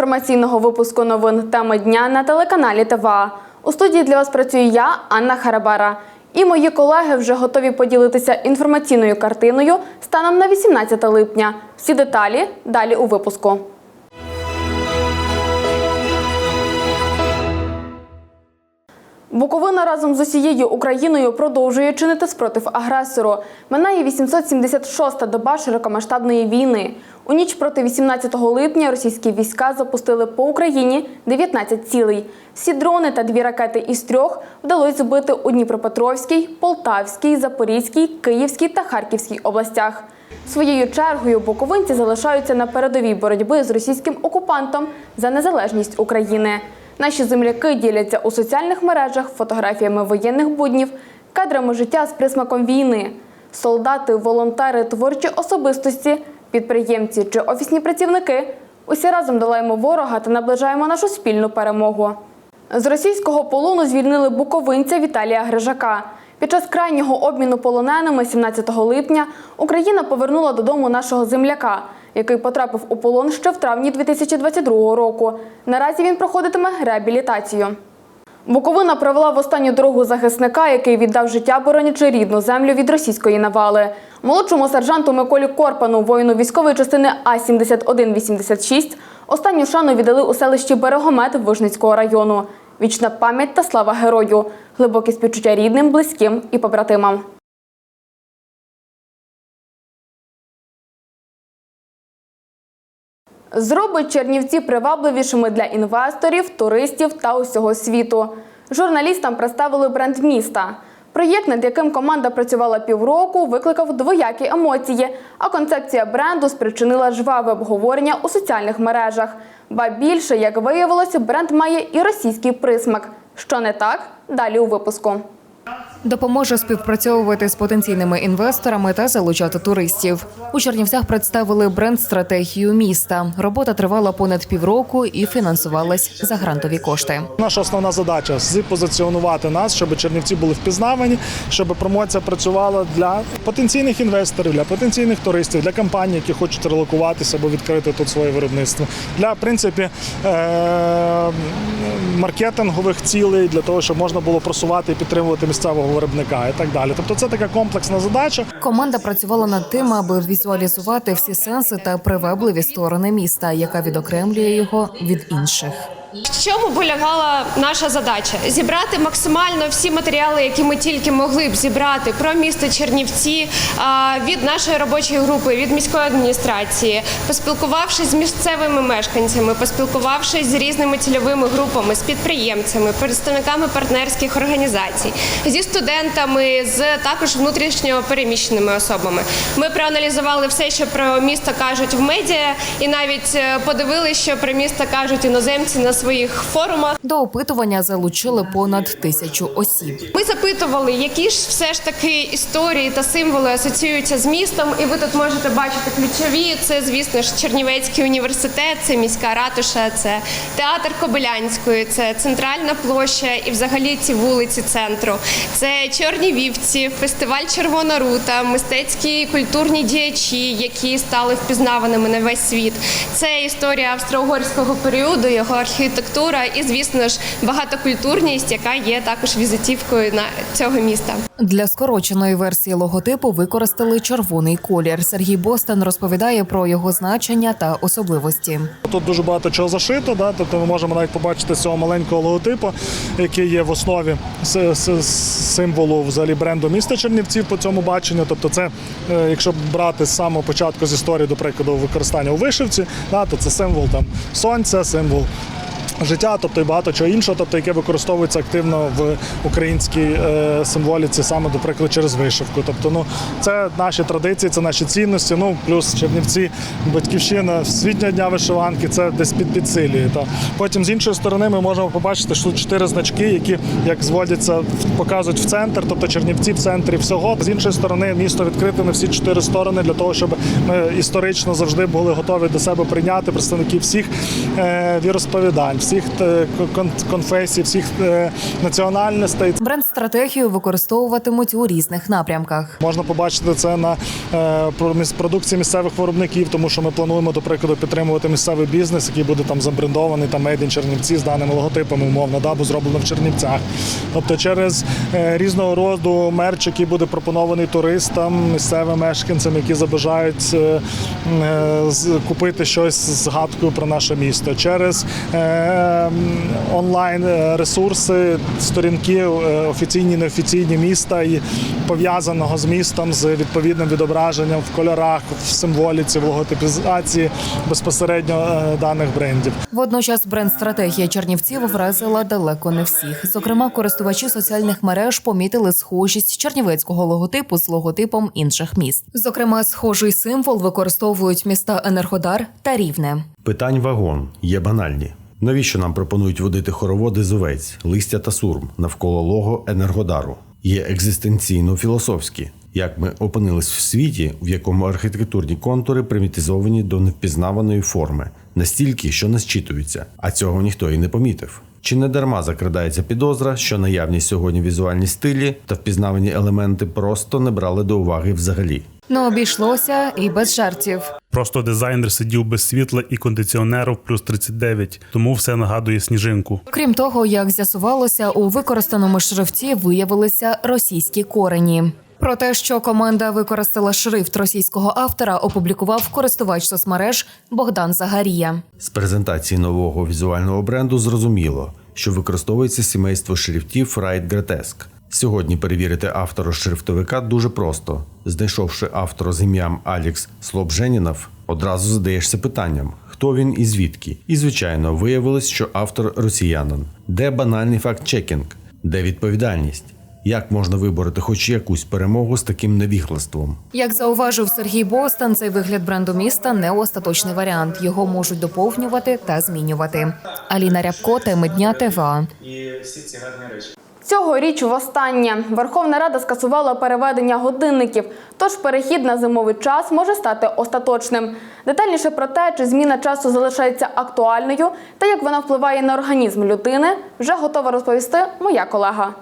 Інформаційного випуску новин теми дня на телеканалі ТВА. У студії для вас працюю я, Анна Харабара. І мої колеги вже готові поділитися інформаційною картиною станом на 18 липня. Всі деталі далі у випуску. Буковина разом з усією Україною продовжує чинити спротив агресору. Минає 876-та доба широкомасштабної війни. У ніч проти 18 липня російські війська запустили по Україні 19 цілей. Всі дрони та дві ракети із трьох вдалося збити у Дніпропетровській, Полтавській, Запорізькій, Київській та Харківській областях. Своєю чергою буковинці залишаються на передовій боротьби з російським окупантом за незалежність України. Наші земляки діляться у соціальних мережах фотографіями воєнних буднів, кадрами життя з присмаком війни. Солдати, волонтери, творчі особистості, підприємці чи офісні працівники усі разом долаємо ворога та наближаємо нашу спільну перемогу. З російського полону звільнили буковинця Віталія Грижака. Під час крайнього обміну полоненими 17 липня Україна повернула додому нашого земляка, який потрапив у полон ще в травні 2022 року. Наразі він проходитиме реабілітацію. Буковина провела в останню дорогу захисника, який віддав життя, боронячи рідну землю від російської навали. Молодшому сержанту Миколі Корпану, воїну військової частини А-7186, останню шану віддали у селищі Берегомет Вижницького району. Вічна пам'ять та слава герою, глибокі співчуття рідним, близьким і побратимам. Зробить Чернівці привабливішими для інвесторів, туристів та усього світу. Журналістам представили бренд міста. Проєкт, над яким команда працювала півроку, викликав двоякі емоції, а концепція бренду спричинила жваве обговорення у соціальних мережах. Ба більше, як виявилося, бренд має і російський присмак. Що не так? Далі у випуску. Допоможе співпрацьовувати з потенційними інвесторами та залучати туристів. У Чернівцях представили бренд-стратегію міста. Робота тривала понад півроку і фінансувалась за грантові кошти. Наша основна задача позиціонувати нас, щоб Чернівці були впізнавані, щоб промоція працювала для потенційних інвесторів, для потенційних туристів, для компаній, які хочуть релокуватися або відкрити тут своє виробництво, для в принципі е- маркетингових цілей, для того, щоб можна було просувати і підтримувати місцевого виробника і так далі. Тобто, це така комплексна задача. Команда працювала над тим, аби візуалізувати всі сенси та привабливі сторони міста, яка відокремлює його від інших. В чому полягала наша задача? Зібрати максимально всі матеріали, які ми тільки могли б зібрати про місто Чернівці від нашої робочої групи, від міської адміністрації, поспілкувавшись з місцевими мешканцями, поспілкувавшись з різними цільовими групами, з підприємцями, представниками партнерських організацій, зі студентами, з також внутрішньо переміщеними особами. Ми проаналізували все, що про місто кажуть в медіа, і навіть е, подивилися, що про місто кажуть іноземці на своїх форумах. До опитування залучили понад тисячу осіб. Ми запитували, які ж все ж таки історії та символи асоціюються з містом, і ви тут можете бачити ключові. Це, звісно ж, Чернівецький університет, це міська ратуша, це театр Кобилянської, це центральна площа і взагалі ці вулиці центру. Це Чорні вівці, фестиваль Червона рута, мистецькі і культурні діячі, які стали впізнаваними на весь світ. Це історія австро-угорського періоду, його архітектура і, звісно ж, багатокультурність, яка є також візитівкою на цього міста. Для скороченої версії логотипу використали червоний колір. Сергій Бостан розповідає про його значення та особливості. Тут дуже багато чого зашито, да? тобто ми можемо навіть побачити цього маленького логотипу, який є в основі символу взагалі бренду міста Чернівців по цьому баченню. Тобто, це, е, якщо брати з самого початку з історії, до прикладу, використання у вишивці, да? то це символ там сонця, символ. Життя, тобто і багато чого іншого, тобто яке використовується активно в українській е, символіці, саме до прикладу через вишивку. Тобто, ну це наші традиції, це наші цінності. Ну плюс Чернівці, батьківщина світнього дня вишиванки, це десь під підсилює. Та потім з іншої сторони ми можемо побачити, що чотири значки, які як зводяться, показують в центр, тобто Чернівці в центрі всього. З іншої сторони, місто відкрите на всі чотири сторони для того, щоб ми історично завжди були готові до себе прийняти представників всіх е, віросповідань, всіх е, конфесій, всіх е, національностей. Бренд-стратегію використовуватимуть у різних напрямках. Можна побачити це на е, продукції місцевих виробників, тому що ми плануємо, до прикладу, підтримувати місцевий бізнес, який буде там забрендований там Made in Чернівці з даними логотипами, умовно, да, бо зроблено в Чернівцях. Тобто через різного роду мерч, який буде пропонований туристам, місцевим мешканцям, які забажають купити щось з згадкою про наше місто. Через онлайн е, ресурси, сторінки е, офіційні, неофіційні міста і пов'язаного з містом з відповідним відображенням в кольорах, в символіці, в логотипізації безпосередньо е, даних брендів. Водночас бренд-стратегія Чернівців вразила далеко не всіх. Зокрема, користувачі соціальних мереж помітили схожість чернівецького логотипу з логотипом інших міст. Зокрема, схожий символ використовують міста Енергодар та Рівне. Питань вагон є банальні. Навіщо нам пропонують водити хороводи з овець, листя та сурм навколо лого Енергодару? Є екзистенційно-філософські. Як ми опинились в світі, в якому архітектурні контури примітизовані до невпізнаваної форми, настільки, що не зчитуються, а цього ніхто і не помітив. Чи не дарма закрадається підозра, що наявні сьогодні візуальні стилі та впізнавані елементи просто не брали до уваги взагалі? Не обійшлося і без жартів. Просто дизайнер сидів без світла і кондиціонеру в плюс 39, тому все нагадує сніжинку. Крім того, як з'ясувалося, у використаному шрифті виявилися російські корені. Про те, що команда використала шрифт російського автора, опублікував користувач соцмереж Богдан Загарія. З презентації нового візуального бренду зрозуміло, що використовується сімейство шрифтів Right Grotesque. Сьогодні перевірити автора шрифтовика дуже просто. Знайшовши автора з ім'ям Алікс Слобженінов, одразу задаєшся питанням, хто він і звідки. І, звичайно, виявилось, що автор росіянин. Де банальний факт-чекінг? Де відповідальність? Як можна вибороти хоч якусь перемогу з таким невіглаством? Як зауважив Сергій Бостан, цей вигляд бренду міста не остаточний варіант. Його можуть доповнювати та змінювати. Аліна Рябко, теми дня ТВА. Цьогоріч востаннє Верховна Рада скасувала переведення годинників, тож перехід на зимовий час може стати остаточним. Детальніше про те, чи зміна часу залишається актуальною та як вона впливає на організм людини, вже готова розповісти моя колега.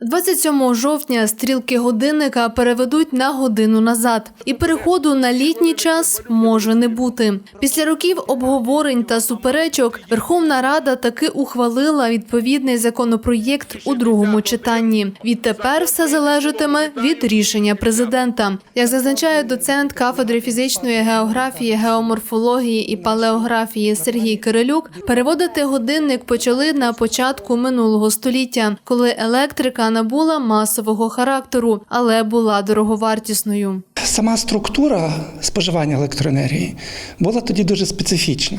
27 жовтня стрілки годинника переведуть на годину назад, і переходу на літній час може не бути. Після років обговорень та суперечок Верховна Рада таки ухвалила відповідний законопроєкт у другому читанні. Відтепер все залежатиме від рішення президента. Як зазначає доцент кафедри фізичної географії, геоморфології і палеографії Сергій Кирилюк, переводити годинник почали на початку минулого століття, коли електрика набула масового характеру, але була дороговартісною. Сама структура споживання електроенергії була тоді дуже специфічна,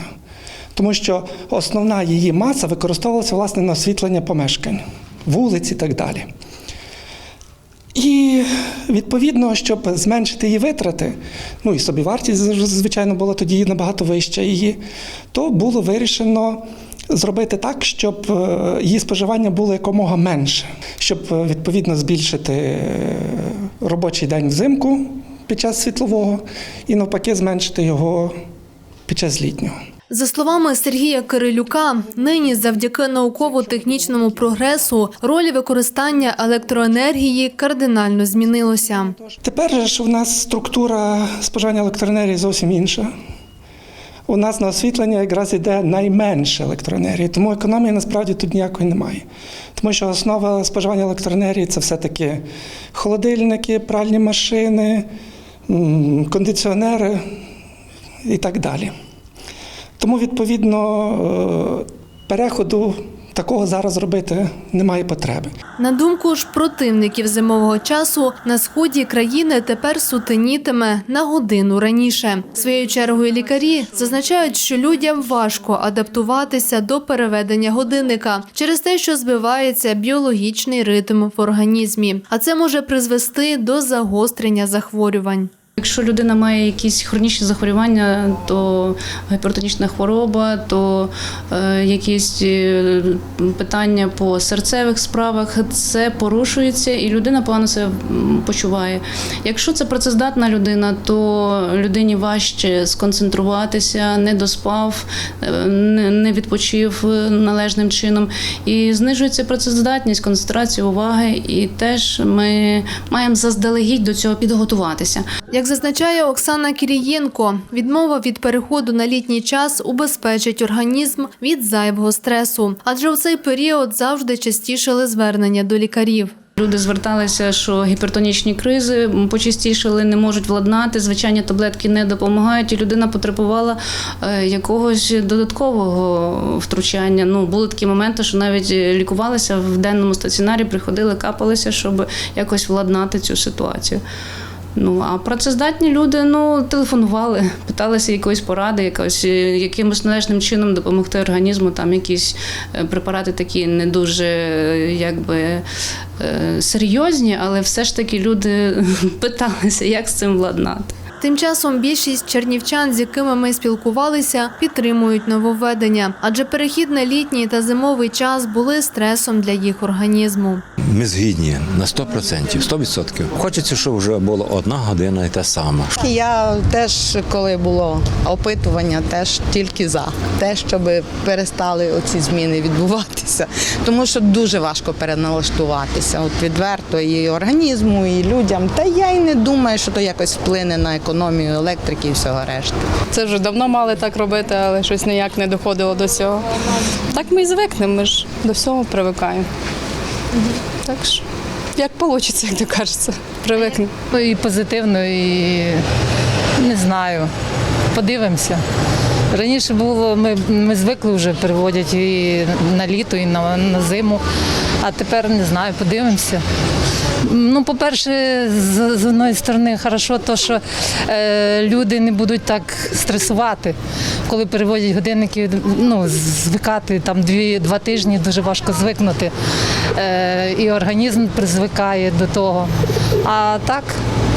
тому що основна її маса використовувалася власне на освітлення помешкань, вулиць і так далі. І відповідно, щоб зменшити її витрати, ну і собівартість, звичайно, була тоді набагато вища її, то було вирішено зробити так, щоб е, її споживання було якомога менше, щоб е, відповідно збільшити е, робочий день взимку під час світлового і навпаки зменшити його під час літнього. За словами Сергія Кирилюка, нині завдяки науково-технічному прогресу роль використання електроенергії кардинально змінилося. Тепер ж у нас структура споживання електроенергії зовсім інша. У нас на освітлення якраз йде найменше електроенергії, тому економії насправді тут ніякої немає. Тому що основа споживання електроенергії це все-таки холодильники, пральні машини, кондиціонери і так далі. Тому, відповідно, е, переходу такого зараз робити немає потреби. На думку ж противників зимового часу, на сході країни тепер сутенітиме на годину раніше. Своєю чергою лікарі зазначають, що людям важко адаптуватися до переведення годинника через те, що збивається біологічний ритм в організмі, а це може призвести до загострення захворювань. Якщо людина має якісь хронічні захворювання, то гіпертонічна хвороба, то е, якісь е, питання по серцевих справах, це порушується і людина погано себе почуває. Якщо це працездатна людина, то людині важче сконцентруватися, не доспав, е, не відпочив належним чином. І знижується працездатність, концентрація уваги, і теж ми маємо заздалегідь до цього підготуватися. Як зазначає Оксана Кірієнко, відмова від переходу на літній час убезпечить організм від зайвого стресу, адже у цей період завжди частішали звернення до лікарів. Люди зверталися, що гіпертонічні кризи почастішали, не можуть владнати, звичайні таблетки не допомагають, і людина потребувала е, якогось додаткового втручання. Ну були такі моменти, що навіть лікувалися в денному стаціонарі, приходили, капалися, щоб якось владнати цю ситуацію. Ну а працездатні люди ну телефонували, питалися якоїсь поради, якось е, якимось належним чином допомогти організму. Там якісь е, препарати такі не дуже е, якби серйозні, але все ж таки люди питалися, як з цим владнати. Тим часом більшість чернівчан, з якими ми спілкувалися, підтримують нововведення, адже перехід на літній та зимовий час були стресом для їх організму. Ми згідні на 100%, 100%. Хочеться, щоб вже було одна година і те саме. Я теж, коли було опитування, теж тільки за те, щоб перестали оці зміни відбуватися. Тому що дуже важко переналаштуватися. От відверто і організму, і людям. Та я й не думаю, що то якось вплине на економію електрики і всього решти. Це вже давно мали так робити, але щось ніяк не доходило до цього. Так ми і звикнемо, ми ж до всього привикаємо. Так що, як вийде, як то кажеться, привикнемо. Ну, і позитивно, і не знаю. Подивимося. Раніше було, ми, ми звикли вже переводять і на літо, і на, на зиму, а тепер не знаю, подивимося. Ну, по-перше, з, з одної сторони, хорошо, то, що е, люди не будуть так стресувати, коли переводять годинники, ну, звикати там дві, два тижні, дуже важко звикнути. Е, і організм призвикає до того. А так,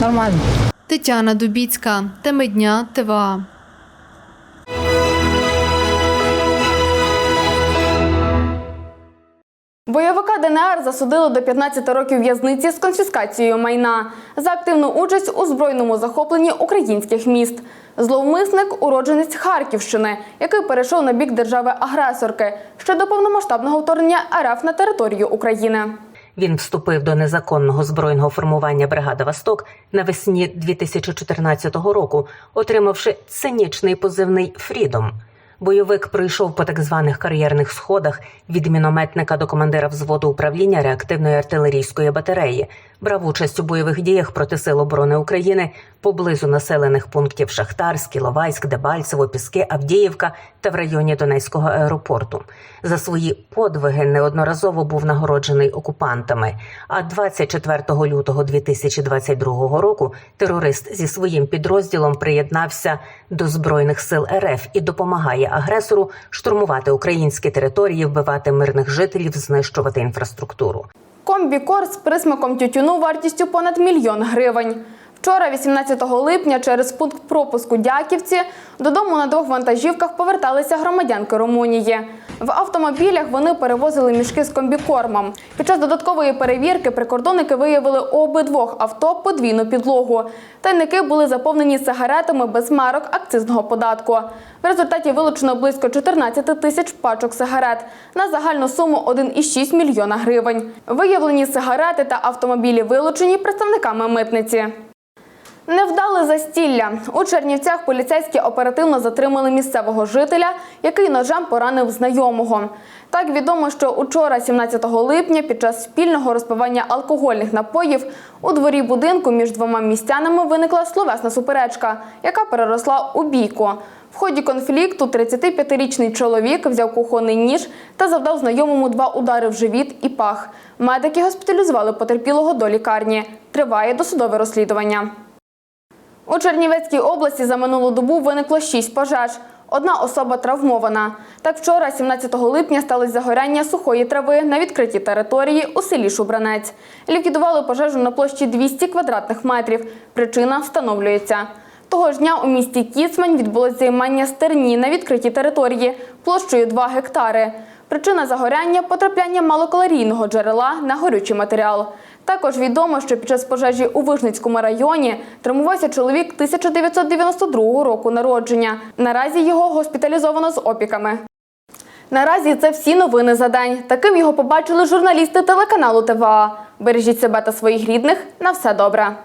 нормально. Тетяна Дубіцька, теми дня ТВА. Бойовика ДНР засудили до 15 років в'язниці з конфіскацією майна за активну участь у збройному захопленні українських міст. Зловмисник уродженець Харківщини, який перейшов на бік держави-агресорки ще до повномасштабного вторгнення РФ на територію України. Він вступив до незаконного збройного формування бригада Восток навесні 2014 року, отримавши цинічний позивний Фрідом. Бойовик пройшов по так званих кар'єрних сходах від мінометника до командира взводу управління реактивної артилерійської батареї, брав участь у бойових діях проти Сил оборони України поблизу населених пунктів Шахтарськ, Іловайськ, Дебальцево, Піски, Авдіївка та в районі Донецького аеропорту. За свої подвиги неодноразово був нагороджений окупантами. А 24 лютого 2022 року терорист зі своїм підрозділом приєднався до збройних сил РФ і допомагає агресору штурмувати українські території, вбивати мирних жителів, знищувати інфраструктуру. Комбікор з присмаком тютюну вартістю понад мільйон гривень. Вчора, 18 липня, через пункт пропуску Дяківці додому на двох вантажівках поверталися громадянки Румунії. В автомобілях вони перевозили мішки з комбікормом. Під час додаткової перевірки прикордонники виявили обидвох авто подвійну підлогу. Тайники були заповнені сигаретами без марок акцизного податку. В результаті вилучено близько 14 тисяч пачок сигарет на загальну суму 1,6 мільйона гривень. Виявлені сигарети та автомобілі вилучені представниками митниці. Невдале застілля. У Чернівцях поліцейські оперативно затримали місцевого жителя, який ножем поранив знайомого. Так відомо, що учора, 17 липня, під час спільного розпивання алкогольних напоїв у дворі будинку між двома містянами виникла словесна суперечка, яка переросла у бійку. В ході конфлікту 35-річний чоловік взяв кухонний ніж та завдав знайомому два удари в живіт і пах. Медики госпіталізували потерпілого до лікарні. Триває досудове розслідування. У Чернівецькій області за минулу добу виникло шість пожеж. Одна особа травмована. Так вчора, 17 липня, сталося загоряння сухої трави на відкритій території у селі Шубранець. Ліквідували пожежу на площі 200 квадратних метрів. Причина встановлюється. Того ж дня у місті Кіцмань відбулося займання стерні на відкритій території площею 2 гектари. Причина загоряння потрапляння малокалорійного джерела на горючий матеріал. Також відомо, що під час пожежі у Вижницькому районі травмувався чоловік 1992 року народження. Наразі його госпіталізовано з опіками. Наразі це всі новини за день. Таким його побачили журналісти телеканалу ТВА. Бережіть себе та своїх рідних. На все добре.